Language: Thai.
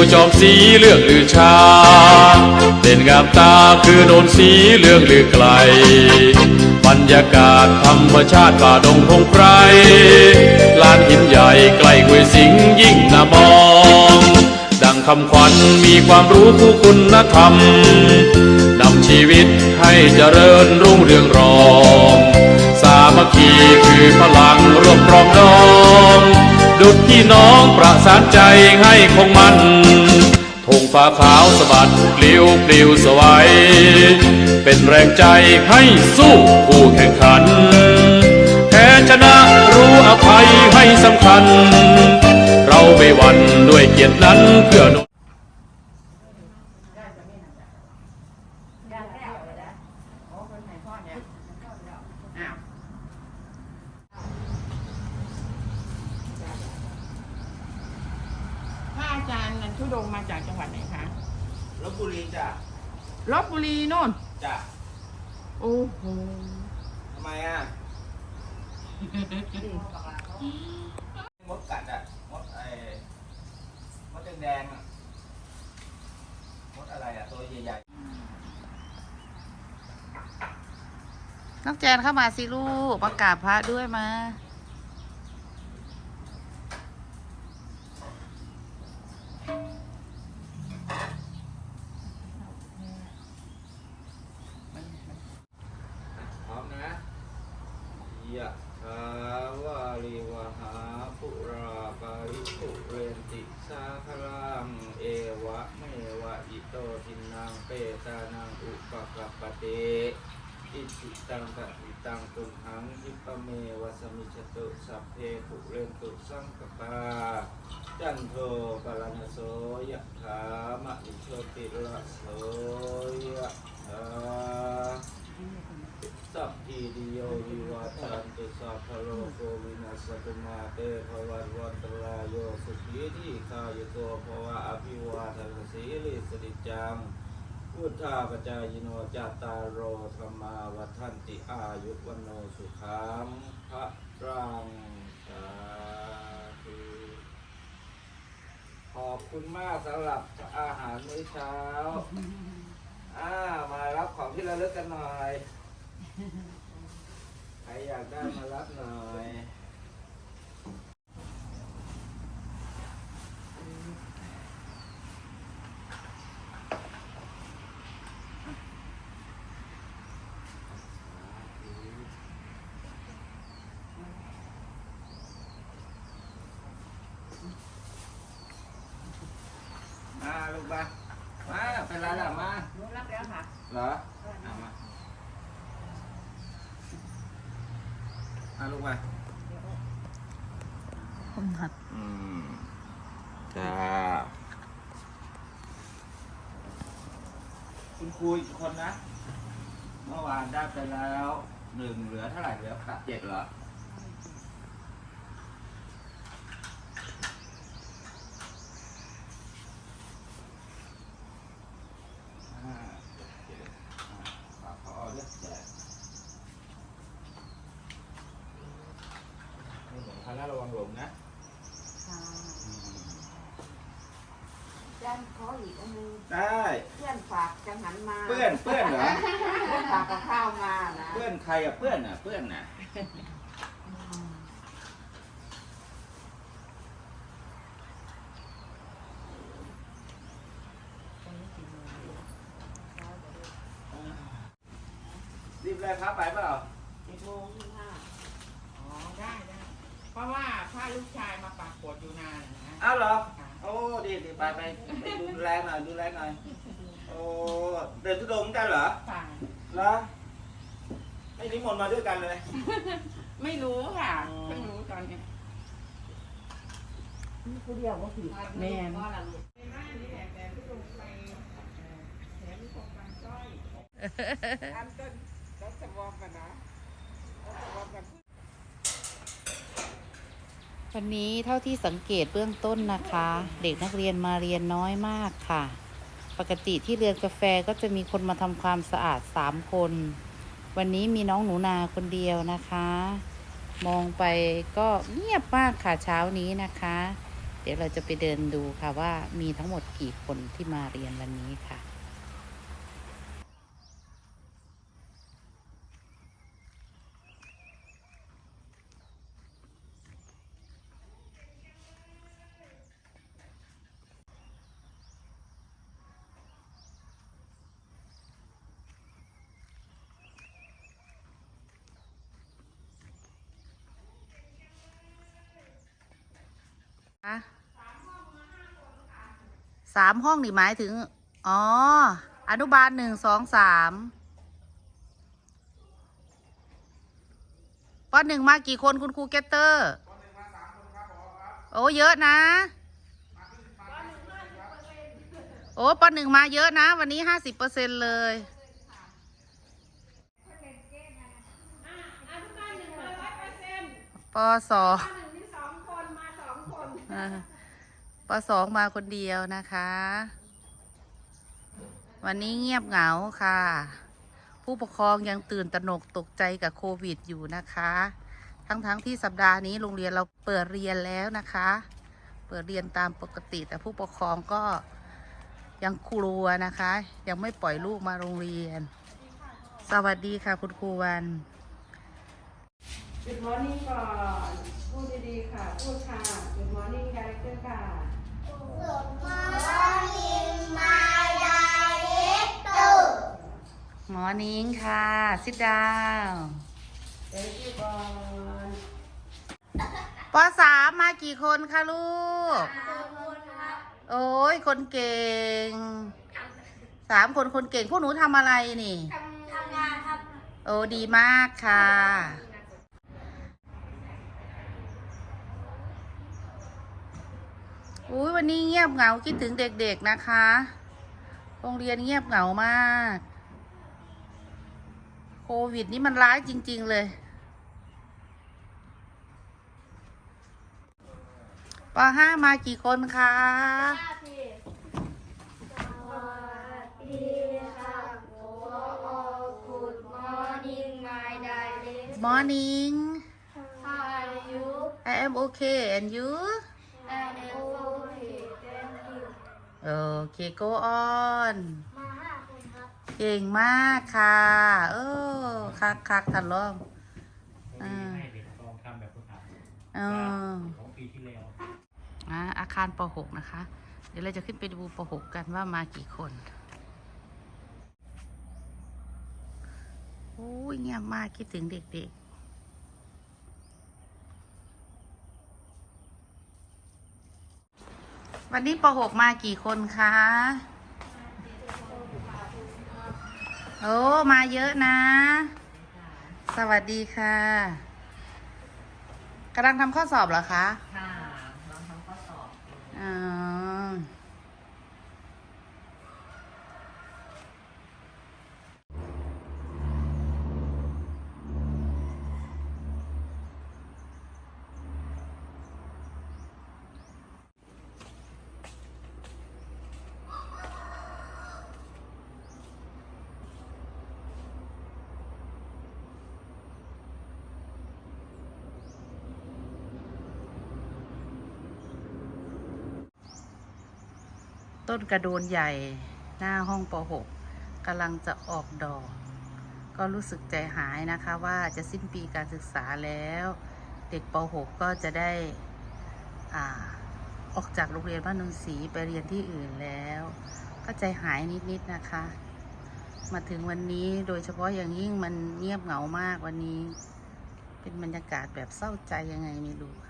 ด่นงามดีผู้จอมสีเรื่องลือชาเด่นงามตาคือโนนสีเรื่องลือไกล บรรยากาศธรรมชาติป่าดงพงไพรลานหินใหญ่ใกล้ห้วยสิงยิ่งน่ามอง ดังคำขวัญมีความรู้คู่คุณธรรมนำชีวิตให้เจริญรุ่งเรืองรอง สามัคคีคือพลังร่วมปรองดอง ดุดที่น้องประสานใจให้คงมันธงฟ้าขาวสะบัดปลิวปลิวสวัยเป็นแรงใจให้สู้ผู้แข่งขัน แพ้ชนะรู้อภัยให้สำคัญ เราไม่หวั่นด้วยเกียรตินั้นเพื่อหนุน พระอา จารย์นันทุดงค์มาจากจังหวัดไหนคะลบบุรีจ้ะลบบุรีโน่นจ้ะโอ้โหทำไมอะมดกัดอะมดไอ้มดแดงๆอะมดอะไรอะตัวใหญ่น้องแจนเข้ามาสิลูกมากราบพระด้วยมา ๆพร้อมนะยะถาวาริวหาปุราปาริปุเรนติสาคลัง เอวะเมวะอิโตทินังเปตานังอุป กัปปะเตอิจิตังปะอิตังตุมหังยิปะเมวะสมิจตุสัพเพปุเรนตุสังกปาจันโทปรณโสยะถามะอิโชติระโสยะถาสัพพิติโยวิวัชชันตุสัพพโลโควินัสตุมาเตภวันวันตรายโยสุขีที่คายโตภวะอภิวาทนสีลิสริจัง พุทธาปจายโนจัตตารโรธรรมาวัฒนติอายุวันโนสุขังพระรังสาธุขอบคุณมากสำหรับอาหารมื้อเช้า อ่า มารับของที่ระลึกกันหน่อย ใครอยากได้มารับหน่อย มา ลูกมามาเป็นไรล่ะมารู้รับแล้วค่ะเหรอเอามามาลูกมาอืมจ้าคุณครูอีกคนนะ เมื่อวานได้ไปแล้วหนึ่งเหลือเท่าไหร่เหลือเจ็ดเหรอ ห้าหกเจ็ดอ่าฝากเขาเอาเลือกแจก นี่ผมคันหน้าระวังหลงนะอืมด้านขออีกอันนึงได้เพื่อนฝากจังหันมาเพื่อนเพื่อนเหรอเพื่อนฝากกับข้าวมานะเพื่อนใครอะเพื่อนอะเพื่อนน่ะรีบเลยครับไปเปล่าเจ็ดโมงที่ห้า อ๋อ ได้ได้ เพ ราะว่าพาลูกชายมาปรากฏอยู่นานนะ อ้าวเหรอโอ้ดีดีไปไปไปดูแลหน่อยดูแลหน่อย โอ้เดินทุดงค์กันเหรอฝ่ายเหรอไม่นิมนต์มาด้วยกันเลย ไม่รู้ค่ะอ๋อเพิ่งรู้ตอนนี้ผู้เดียวก็ผิดแม่นพ่อละลูกในบ้านนี่แหละแต่ทุดงไปแถมของปันก้อยอันต้นรถสวอปกันนะรถสวอปกัน วันนี้เท่าที่สังเกตเบื้องต้นนะคะ เด็กนักเรียนมาเรียนน้อยมากค่ะ ปกติที่เรือนกาแฟก็จะมีคนมาทำความสะอาดสามคน วันนี้มีน้องหนูนาคนเดียวนะคะ มองไปก็เงียบมากค่ะเช้านี้นะคะ เดี๋ยวเราจะไปเดินดูค่ะว่ามีทั้งหมดกี่คนที่มาเรียนวันนี้ค่ะ อะสามห้องนี่หมายถึง อ๋อ อนุบาลหนึ่งสองสามปหนึ่งมากี่คนคุณครูเกตเตอร์โอ้เยอะนะ โอ้ปหนึ่งมาเยอะนะ วันนี้ห้าสิบเปอร์เซ็นเลยปสองอ่า ปสองมาคนเดียวนะคะ วันนี้เงียบเหงาค่ะ ผู้ปกครองยังตื่นตระหนกตกใจกับโควิดอยู่นะคะ ทั้งๆทที่สัปดาห์นี้โรงเรียนเราเปิดเรียนแล้วนะคะ เปิดเรียนตามปกติแต่ผู้ปกครองก็ยังกลัวนะคะ ยังไม่ปล่อยลูกมาโรงเรียน สวัสดีค่ะคุณครูวัน Good morning ก่อนพูดดีๆค่ะ พูดค่ะ Good morning director ค่ะหมอนิ้งค่ะ sit down director ก่อนปสามมากี่คนคะลูก โอ้ยคนเก่ง สามคนคนเก่ง พวกหนูทำอะไรนี่ ทำงานครับ โอ้ดีมากค่ะ อุ้ยวันนี้เงียบเหงาคิดถึงเด็กๆนะคะ โรงเรียนเงียบเหงามาก โควิดนี่มันร้ายจริง ๆ เลยปห้ามากี่คนคะสวัสดีครับโอ้โอ้ Good morning my darling Morning How are you I am okay and you I am okay thank you โอเค go on มาห้าคนครับเก่งมากค่ะเออคักคักทันลองอ่าให้เด็กลองทำแบบฝึกหัดเออของปีที่แล้วอ่าอาคารป .6 นะคะ เดี๋ยวเราจะขึ้นไปดูป .6 กันว่ามากี่คนโอ้ยเงียบมากคิดถึงเด็กๆ วันนี้ป .6 มากี่คนคะ โอ้ มาเยอะนะ สวัสดีค่ะ กำลังทำข้อสอบเหรอคะ ค่ะลองทำข้อสอบอ๋อ ต้นกระโดนใหญ่หน้าห้องป .6 กำลังจะออกดอก ก็รู้สึกใจหายนะคะว่าจะสิ้นปีการศึกษาแล้ว เด็กป .6 ก็จะได้อ่าออกจากโรงเรียนบ้านนนทรีไปเรียนที่อื่นแล้ว ก็ใจหายนิดๆนะคะ มาถึงวันนี้โดยเฉพาะอย่างยิ่งมันเงียบเหงามากวันนี้ เป็นบรรยากาศแบบเศร้าใจยังไงไม่รู้ค่ะ